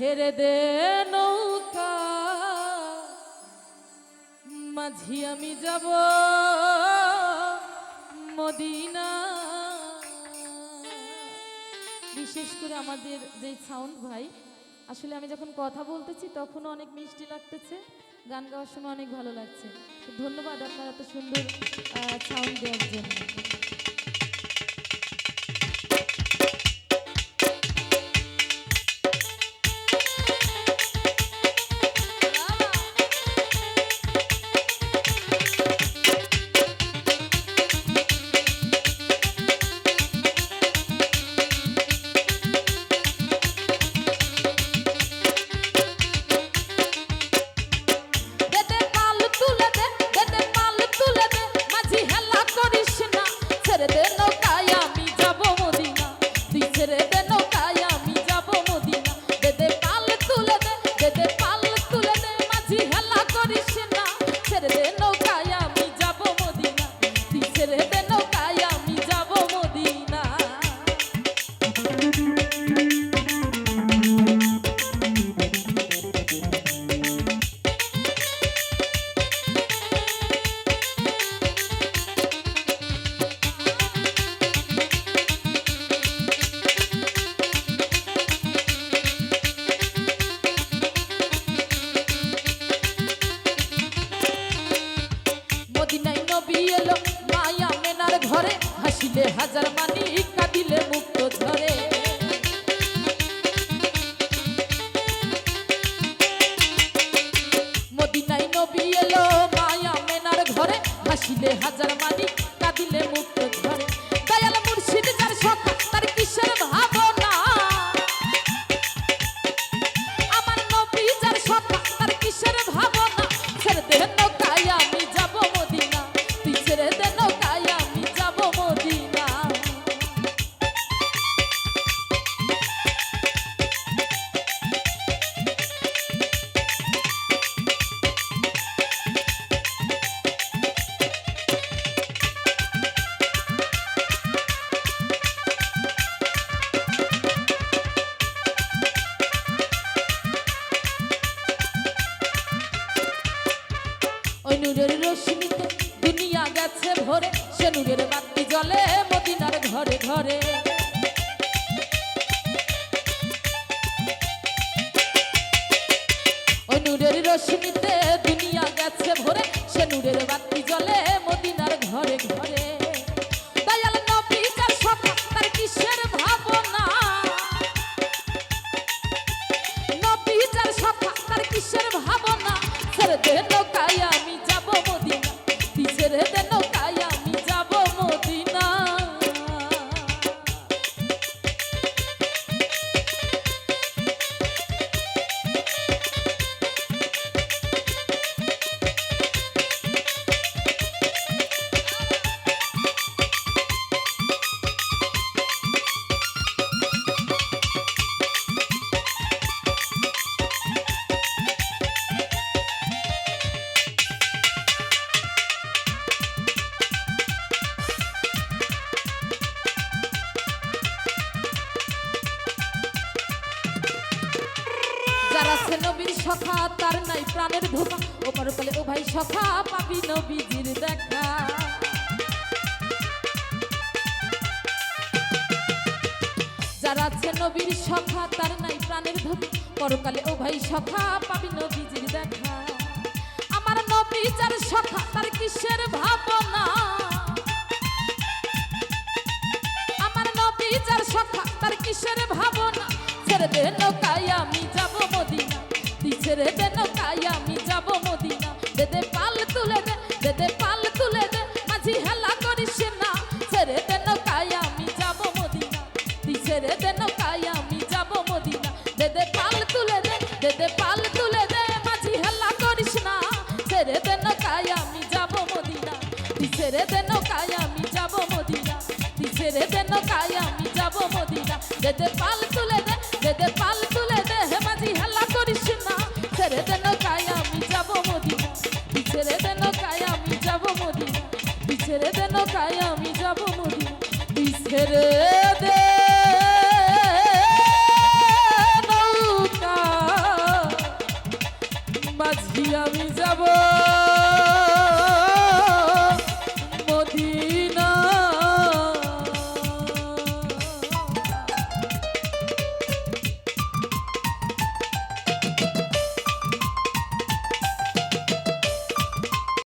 ছেড়ে দে নৌকা। মাঝি আমি যাব মদিনা। বিশেষ করে আমাদের যে সাউন্ড ভাই, আসলে আমি যখন কথা বলতেছি তখনও অনেক মিষ্টি লাগতেছে, গান গাওয়ার সময় অনেক ভালো লাগছে। ধন্যবাদ আপনার এত সুন্দর সাউন্ড দেওয়ার জন্য। তুই ঘরে হাসিলে হাজার মানি, কাঁদিলে মুক্ত ঝরে। মদিনায় নবী এলো, মায়া মেনার ঘরে হাসিলে হাজার মানি, কাঁদিলে মুক্ত সে বাতি জলে মদিনার ঘরে ঘরে। ওই নূরের রশ্মিতে দুনিয়া গেছে ভরে, সে নূরের বাতি জলে মদিনার ঘরে ঘরে। সে নবীর সখা, তার নাই প্রাণের ধোকা। ওপার বলে, ও ভাই সখা, পাবি নবীজির দেখা। যারা আছে নবীর সখা, তার নাই প্রাণের ধোকা। পরকালে, ও ভাই সখা, পাবি নবীজির দেখা। আমার নবী যার সখা, তার কিসের তুই ছেড়ে দে আমি যাব মদিনা। দে দে পাল তুলে দে দে দে পাল তুলে দে, মাঝি হেলা করিস না। ছেড়ে দে নৌকায় আমি যাব মদিনা। তুই ছেড়ে দে নৌকায় আমি যাব মদিনা। দে দে পাল তুলে দে দে দে পাল তুলে দে, মাঝি হেলা করিস না। ছেড়ে দে নৌকায় আমি যাব মদিনা। তুই ছেড়ে দে নৌকায় আমি যাব মদিনা। তুই ছেড়ে দে নৌকায় আমি যাব মদিনা। দে দে পাল নৌকায় আমি যাব মদিনা ছেড়ে